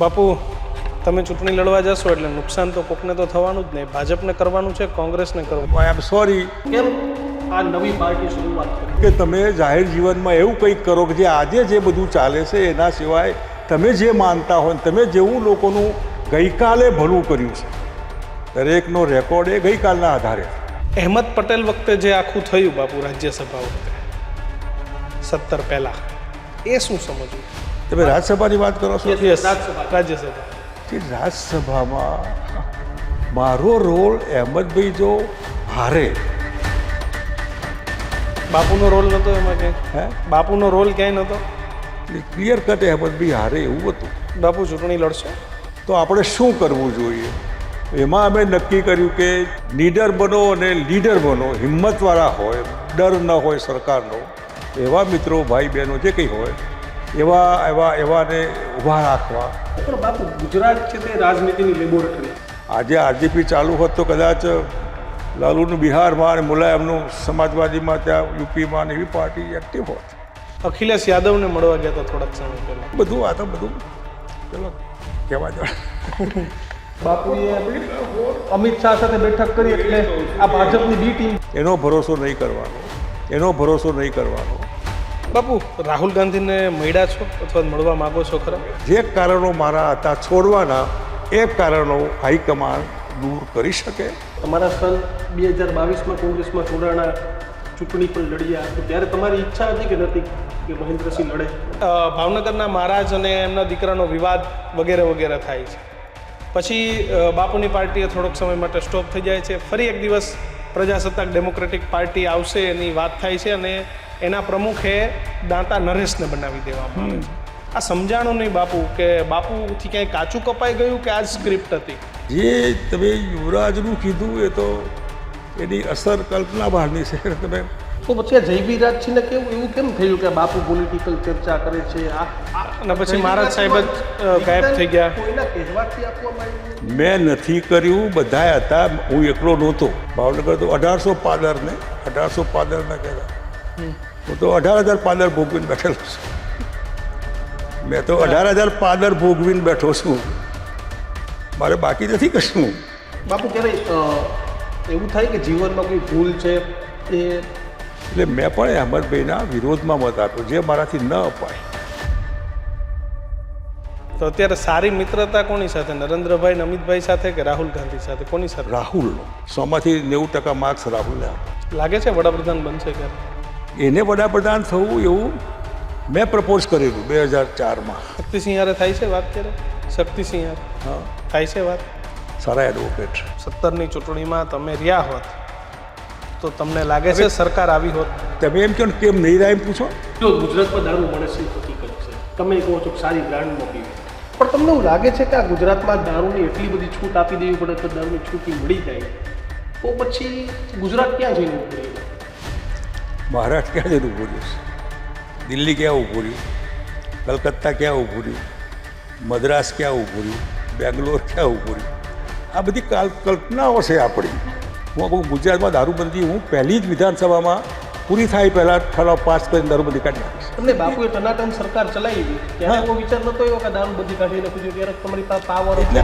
બાપુ તમે ચૂંટણી લડવા જશો એટલે નુકસાન તો કોકને તો થવાનું જ નહીં. ભાજપને કરવાનું છે કોંગ્રેસને કરવાનું. આઈ એમ સોરી કેમ? આ નવી પાર્ટી શરૂઆત કરી. કે તમે જાહેર જીવનમાં એવું કંઈક કરો કે જે આજે જે બધું ચાલે છે એના સિવાય તમે જે માનતા હોય તમે જેવું લોકોનું ગઈકાલે ભલું કર્યું છે. દરેકનો રેકોર્ડ એ ગઈકાલના આધારે અહેમદ પટેલ વખતે જે આખું થયું બાપુ રાજ્યસભા વખતે સત્તર પહેલાં એ શું સમજવું? તમે રાજ્યસભાની વાત કરો છો? રાજ્યસભા. કે રાજ્યસભામાં મારો રોલ અહેમદભાઈ જો હારે. બાપુનો રોલ નહોતો એમાં ક્યાંય? હે? બાપુનો રોલ ક્યાંય નતો? ક્લિયર કટ અહેમદભાઈ હારે એવું હતું. બાપુ ચૂંટણી લડશે? તો આપણે શું કરવું જોઈએ? એમાં અમે નક્કી કર્યું કે લીડર બનો અને લીડર બનો હિંમતવાળા હોય ડર ન હોય સરકારનો એવા મિત્રો ભાઈ બહેનો જે કંઈ હોય એવા એવા એવાને ઊભા રાખવા. પણ બાપુ ગુજરાત છે તે રાજનીતિની લેબોરેટરી. આજે આરજીપી ચાલુ હોત તો કદાચ લાલુનું બિહારમાં અને મુલાયમનું સમાજવાદીમાં ત્યાં યુપીમાં ને એવી પાર્ટી એક્ટિવ હોત. અખિલેશ યાદવને મળવા ગયા હતા થોડાક સમય પહેલાં. બધું આ તો બધું. ચલો કહેવા જવા બાપુએ અમિત શાહ સાથે બેઠક કરી એટલે આ ભાજપની બી ટીમ એનો ભરોસો નહીં કરવાનો. એનો ભરોસો નહીં કરવાનો. બાપુ રાહુલ ગાંધીને મળ્યા છો અથવા મળવા માગો છો ખરા? જે કારણો મારા હતા છોડવાના એ કારણો હાઈકમાન્ડ દૂર કરી શકે? તમારા સન બે હજાર બાવીસમાં કોંગ્રેસમાં જોડાણા ચૂંટણી પણ લડ્યા તો ત્યારે તમારી ઈચ્છા હતી કે નથી કે મહેન્દ્રસિંહ લડે? ભાવનગરના મહારાજ અને એમના દીકરાનો વિવાદ વગેરે વગેરે થાય છે. પછી બાપુની પાર્ટીએ થોડોક સમય માટે સ્ટોપ થઈ જાય છે. ફરી એક દિવસ પ્રજાસત્તાક ડેમોક્રેટિક પાર્ટી આવશે એની વાત થાય છે અને એના પ્રમુખે દાંતા નરેશને બનાવી દેવામાં આવે આ સમજાણું નહીં બાપુ કે બાપુથી ક્યાંય કાચું કપાઈ ગયું કે આ સ્ક્રિપ્ટ હતી? જે તમે યુવરાજનું કીધું એ તો એની અસર કલ્પના બહારની છે. તમે તો પછી આ જયવી રાજસિંહને કેવું એવું કેમ થયું કે બાપુ પોલિટિકલ ચર્ચા કરે છે? આ અને પછી મહારાજ સાહેબ જ ગાયબ થઈ ગયા. કોઈના કહેવાથી આપવામાં મેં નથી કર્યું બધાય હતા હું એકલો નહોતો. ભાવનગર તો અઢારસો પાદરને અઢારસો પાદરના કહેતા હું તો અઢાર હજાર પાદર ભોગવીને બેઠેલો છું. મેં તો અઢાર હજાર પાદર ભોગવીને બેઠો છું. મારે બાકી નથી કશું. બાપુ ક્યારેય એવું થાય કે જીવનમાં કોઈ ભૂલ છે એ એટલે મેં પણ અહેમદભાઈના વિરોધમાં મત આપ્યો જે મારાથી ન અપાય. તો અત્યારે સારી મિત્રતા કોની સાથે? નરેન્દ્રભાઈ ને અમિતભાઈ સાથે કે રાહુલ ગાંધી સાથે? કોની સાથે? રાહુલનો. સોમાંથી નેવું ટકા માર્ક્સ રાહુલને લાગે છે વડાપ્રધાન બનશે ક્યારે? એને વડાપ્રધાન થવું એવું મેં પ્રપોઝ કરેલું બે હજાર ચારમાં. શક્તિસિંહ યારે થાય છે વાત ત્યારે? શક્તિસિંહ યાર હા. થાય છે વાત? સારા એડવોકેટ સત્તરની ચૂંટણીમાં તમે રહ્યા હોત તો તમને લાગે છે સરકાર આવી હોત? તમે એમ કહો ને કેમ નહીં રહ્યા એમ પૂછો? જો ગુજરાતમાં દારૂ મળે છે એ હકીકત છે. તમે કહો છો કે સારી બ્રાન્ડમાં પીવી પણ તમને એવું લાગે છે કે આ ગુજરાતમાં દારૂની એટલી બધી છૂટ આપી દેવી પડે તો દારૂની છૂટી મળી જાય? તો પછી ગુજરાત ક્યાં જઈને રહે મહારાષ્ટ્ર ક્યાં જઈને ઊભું રહ્યું છે? દિલ્હી ક્યાં ઊભું રહ્યું? કલકત્તા ક્યાં ઊભું રહ્યું? મદ્રાસ ક્યાં ઊભું રહ્યું? બેંગ્લોર ક્યાં ઊભું રહ્યું? આ બધી કાલ કલ્પનાઓ છે આપણી. હું ગુજરાતમાં દારૂબંધી હું પહેલી જ વિધાનસભામાં પૂરી થાય પહેલાં ઠરાવ પાસ કરીને દારૂબંધી કાઢી નાખીશ. તમને બાપુએ ટનાટન સરકાર ચલાવી ત્યારે એવો વિચાર નતો એવો કે દારૂબંધી કાઢી કાઢીને પૂછ્યું ત્યારે તમારી પાસે પાવર એટલે